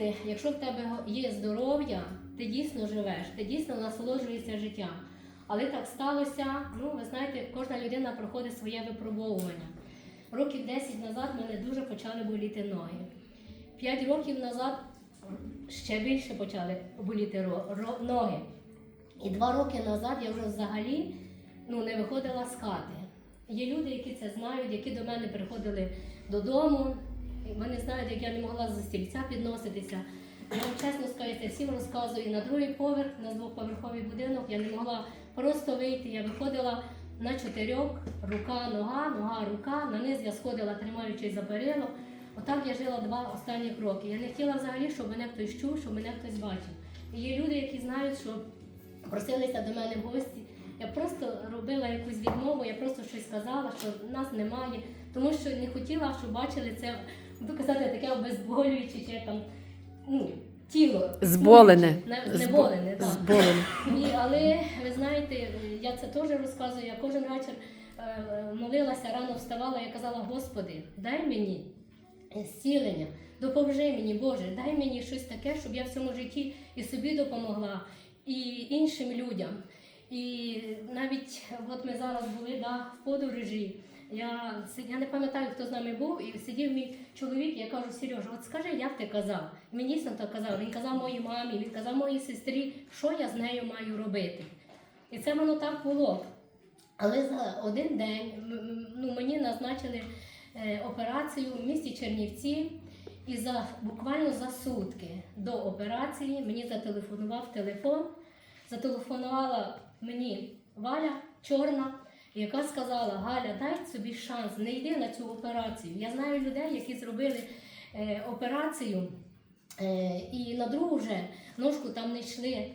знаєте, якщо в тебе є здоров'я, ти дійсно живеш, ти дійсно насолоджуєшся життям. Але так сталося, ну ви знаєте, кожна людина проходить своє випробовування. Років 10 назад мене дуже почали боліти ноги. 5 років назад ще більше почали боліти ноги. І два роки назад я вже взагалі ну, не виходила з хати. Є люди, які це знають, які до мене приходили додому. Вони знають, як я не могла за стільця підноситися. Я вам чесно скажу, всім розказую на другий поверх, на двоповерховий будинок. Я не могла просто вийти. Я виходила на чотирьох, рука, нога, нога, рука. На низ я сходила, тримаючись за перило. Отак я жила два останні роки. Я не хотіла взагалі, щоб мене хтось чув, щоб мене хтось бачив. І є люди, які знають, що просилися до мене в гості. Я просто робила якусь відмову, я просто щось сказала, що нас немає, тому що не хотіла, щоб бачили це, буду казати, таке обезболююче, чи там ну, тіло. Зболене. Не, так. Зболене. І, але ви знаєте, я це теж розказую. Я кожен вечір е, молилася, рано вставала і казала: Господи, дай мені зцілення, допоможи мені, Боже, дай мені щось таке, щоб я в цьому житті і собі допомогла, і іншим людям. І навіть от ми зараз були да, в подорожі. Я, я не пам'ятаю, хто з нами був, і сидів мій чоловік, я кажу, Сережа, от скажи, як ти казав? Він дійсно так казав. Він казав моїй мамі, він казав моїй сестрі, що я з нею маю робити. І це воно так було. Але за один день ну, мені назначили е, операцію в місті Чернівці, і за буквально за сутки до операції мені зателефонував телефон. Зателефонувала мені Валя Чорна, яка сказала: Галя, дай собі шанс, не йди на цю операцію. Я знаю людей, які зробили е, операцію. Е, і на другу вже ножку там не йшли, е,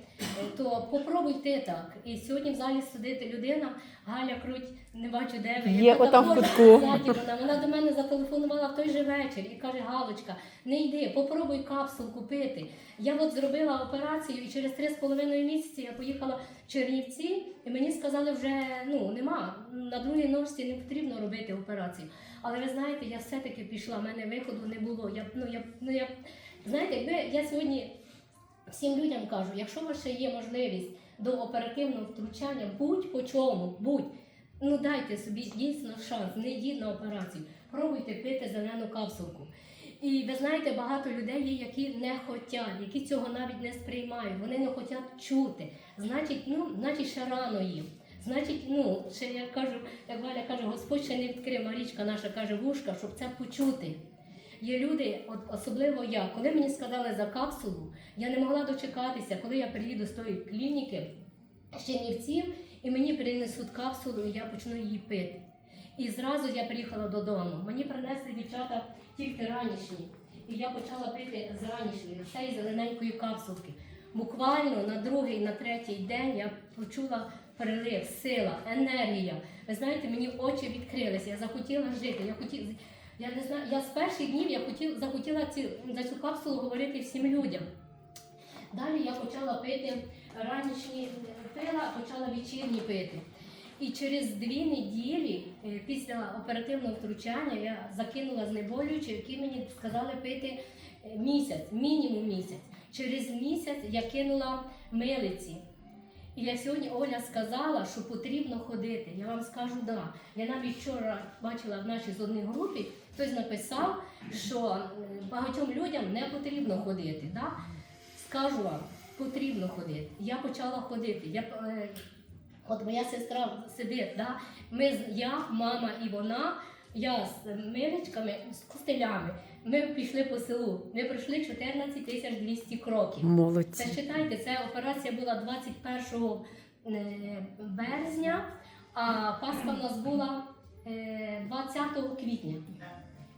то попробуй ти так. І сьогодні в залі сидить людина, Галя Круть, не бачу де ви. Є отам в кутку. вона. Вона до мене зателефонувала в той же вечір і каже: Галочка, не йди, попробуй капсул купити. Я от зробила операцію, і через три з половиною місяці я поїхала в Чернівці, і мені сказали, вже ну нема. На другій ножці не потрібно робити операцію. Але ви знаєте, я все-таки пішла, в мене виходу не було. Я, ну, я, ну, я, знаєте, якби я сьогодні всім людям кажу, якщо у вас ще є можливість до оперативного втручання, будь по чому, будь. Ну дайте собі дійсно шанс, не йдіть на операцію, пробуйте пити зелену капсулку. І ви знаєте, багато людей є, які не хочуть, які цього навіть не сприймають, вони не хочуть чути. Значить, ну, значить, ще рано їм. Значить, ну, ще я кажу, як Валя каже, Господь ще не відкрив, Марічка наша каже, вушка, щоб це почути. Є люди, особливо я, коли мені сказали за капсулу, я не могла дочекатися, коли я приїду з тої клініки з і мені принесуть капсулу, і я почну її пити. І зразу я приїхала додому. Мені принесли дівчата тільки ранішні. І я почала пити з ранішньої, з цієї зелененької капсулки. Буквально на другий, на третій день я почула прилив, сила, енергія. Ви знаєте, мені очі відкрилися. Я захотіла жити. Я хотіла. Я не знаю, я з перших днів я хотів, захотіла ці, за цю капсулу говорити всім людям. Далі я почала пити ранішні пила, почала вечірні пити. І через дві неділі е, після оперативного втручання я закинула знеболюючі, які мені сказали пити е, місяць, мінімум місяць. Через місяць я кинула милиці. І я сьогодні Оля сказала, що потрібно ходити. Я вам скажу да. Я навіть вчора бачила в нашій зодній групі, хтось написав, що е, багатьом людям не потрібно ходити. Да? Скажу вам, потрібно ходити. Я почала ходити. Я, е, от моя сестра сидить, да? Ми, я, мама і вона, я з миличками, з костелями. Ми пішли по селу. Ми пройшли 14 тисяч 200 кроків. Це Молодці. читайте, це операція була 21 е, березня, а Пасха в нас була е, 20 квітня.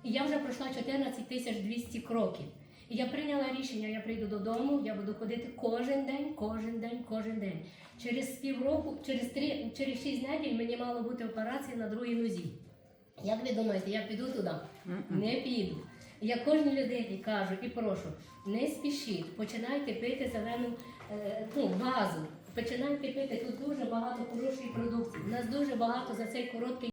І я вже пройшла 14 тисяч 200 кроків. І я прийняла рішення, я прийду додому, я буду ходити кожен день, кожен день, кожен день. Через півроку, через три, через 6 неділь мені мала бути операція на другій нозі. Як ви думаєте, я піду туди? Не піду. Я кожній людині кажу і прошу, не спішіть, починайте пити зелену е, ну, газу. Починайте пити. Тут дуже багато хорошої продукції. У нас дуже багато за цей короткий